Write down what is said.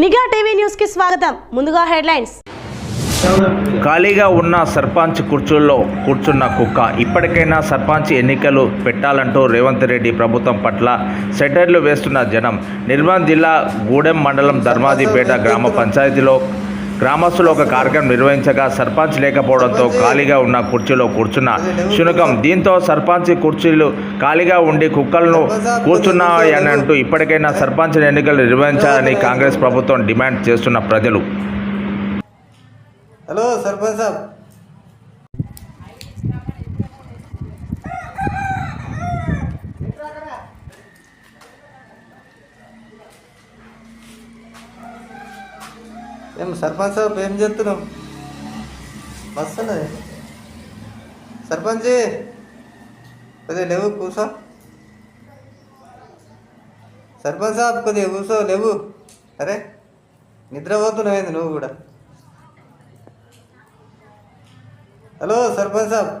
నిఘా టీవీ న్యూస్కి స్వాగతం. ముందుగా హెడ్లైన్స్. ఖాళీగా ఉన్న సర్పంచ్ కుర్చీల్లో కూర్చున్న కుక్క. ఇప్పటికైనా సర్పంచ్ ఎన్నికలు పెట్టాలంటూ రేవంత్ రెడ్డి ప్రభుత్వం పట్ల సెటర్లు వేస్తున్న జనం. నిర్మల్ జిల్లా గూడెం మండలం ధర్మాదిపేట గ్రామ పంచాయతీలో గ్రామస్తులు ఒక కార్యక్రమం నిర్వహించగా సర్పంచ్ లేకపోవడంతో ఖాళీగా ఉన్న కుర్చీలో కూర్చున్న శునకం దీంతో సర్పంచ్ కుర్చీలు ఖాళీగా ఉండి కుక్కలను కూర్చున్నాయని అంటూ ఇప్పటికైనా సర్పంచ్ ఎన్నికలు నిర్వహించాలని కాంగ్రెస్ ప్రభుత్వం డిమాండ్ చేస్తున్న ప్రజలు. హలో సర్పంచ్ సార్ ఏం సర్పంచ్ సాబ్ ఏం చేస్తున్నాం వస్తున్నది సర్పంచ్ కొద్దిగా లేవు కూర్చో సర్పంచ్ సాబ్ కొద్దిగా కూర్చో లేవు. అరే నిద్రపోతున్నావు నువ్వు కూడా? హలో సర్పంచ్ సాబ్.